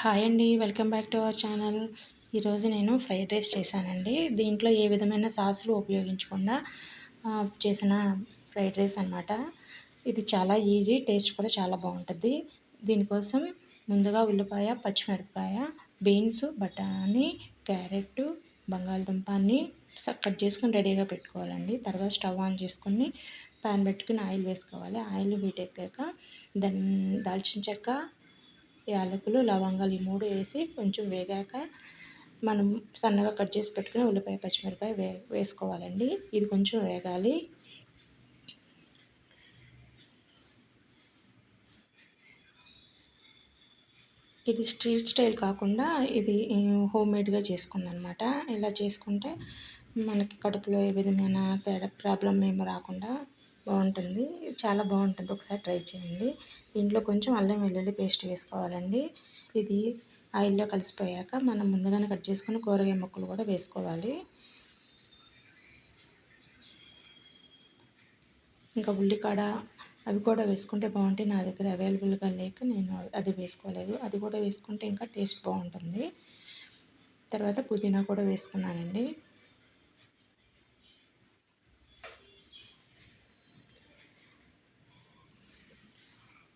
Hi అండి welcome back to our channel. ఈరోజు నేను ఫ్రైడ్ రైస్ చేశానండి. దీంట్లో ఏ విధమైన సాసులు ఉపయోగించకుండా చేసిన ఫ్రైడ్ రైస్ అనమాట ఇది చాలా ఈజీ టేస్ట్ కూడా చాలా బాగుంటుంది. దీనికోసం ముందుగా ఉల్లిపాయ పచ్చిమిరపకాయ బీన్స్ బఠానీ క్యారెట్ బంగాళదుంప కట్ చేసుకొని రెడీగా పెట్టుకోవాలండి. తర్వాత స్టవ్ ఆన్ చేసుకొని ప్యాన్ పెట్టుకుని ఆయిల్ వేసుకోవాలి. ఆయిల్ హీట్ ఎక్కాక దాల్చిన చెక్క యాలకులు లవంగాలు ఈ మూడు వేసి కొంచెం వేగాక మనం సన్నగా కట్ చేసి పెట్టుకుని ఉల్లిపాయ పచ్చిమిరపకాయ వే వేసుకోవాలండి. ఇది కొంచెం వేగాలి. ఇది స్ట్రీట్ స్టైల్ కాకుండా ఇది హోమ్ మేడ్గా చేసుకుందనమాట. ఇలా చేసుకుంటే మనకి కడుపులో ఏ విధమైన తేడా ప్రాబ్లం ఏమి రాకుండా బాగుంటుంది. చాలా బాగుంటుంది. ఒకసారి ట్రై చేయండి. దీంట్లో కొంచెం అల్లం వెల్లుల్లి పేస్ట్ వేసుకోవాలండి. ఇది ఆయిల్లో కలిసిపోయాక మనం ముందుగానే కట్ చేసుకుని కూరగాయ ముక్కలు కూడా వేసుకోవాలి. ఇంకా ఉల్లికాడ అవి కూడా వేసుకుంటే బాగుంటాయి. నా దగ్గర అవైలబుల్గా లేక నేను అది వేసుకోలేదు. అది కూడా వేసుకుంటే ఇంకా టేస్ట్ బాగుంటుంది. తర్వాత పుదీనా కూడా వేసుకున్నానండి.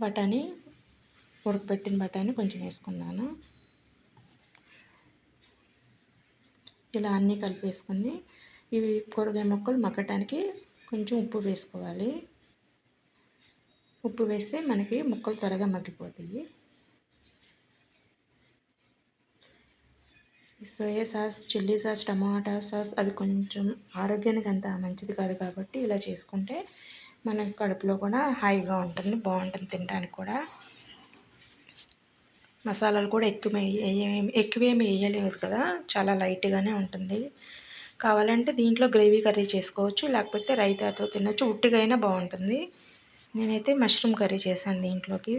బఠానీ ఉడకబెట్టిన బఠానీ కొంచెం వేసుకున్నాను. ఇలా అన్నీ కలిపేసుకుని ఇవి కూరగాయ మొక్కలు మగ్గటానికి కొంచెం ఉప్పు వేసుకోవాలి. ఉప్పు వేస్తే మనకి ముక్కలు త్వరగా మగ్గిపోతాయి. Soya sauce chilli sauce tomato sauce అవి కొంచెం ఆరోగ్యానికి అంత మంచిది కాదు కాబట్టి ఇలా చేసుకుంటే మన కడుపులో కూడా హాయిగా ఉంటుంది బాగుంటుంది తినడానికి కూడా. మసాలాలు కూడా ఎక్కువ ఎక్కువేమి వేయలేదు కదా చాలా లైట్గానే ఉంటుంది. కావాలంటే దీంట్లో గ్రేవీ కర్రీ చేసుకోవచ్చు లేకపోతే రైతాతో తినచ్చు ఉట్టిగా బాగుంటుంది. నేనైతే మష్రూమ్ కర్రీ చేశాను దీంట్లోకి.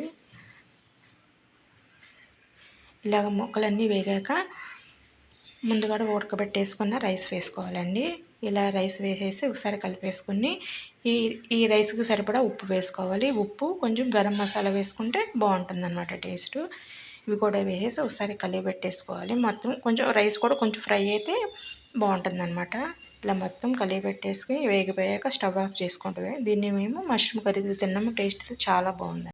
ఇలాగ మొక్కలన్నీ వేగాక ముందుగా ఉడకబెట్టేసుకున్న రైస్ వేసుకోవాలండి. ఇలా రైస్ వేసేసి ఒకసారి కలిపేసుకుని ఈ ఈ రైస్కి సరిపడా ఉప్పు వేసుకోవాలి. ఉప్పు కొంచెం గరం మసాలా వేసుకుంటే బాగుంటుంది అనమాట టేస్ట్. ఇవి కూడా వేసేసి ఒకసారి కలిపెట్టేసుకోవాలి మొత్తం కొంచెం రైస్ కూడా కొంచెం ఫ్రై అయితే బాగుంటుంది అనమాట ఇలా మొత్తం కలిపెట్టేసుకుని వేగిపోయాక స్టవ్ ఆఫ్ చేసుకుంటుంది దీన్ని మేము మష్రూమ్ కర్రీ తిన్నాము. టేస్ట్ చాలా బాగుంది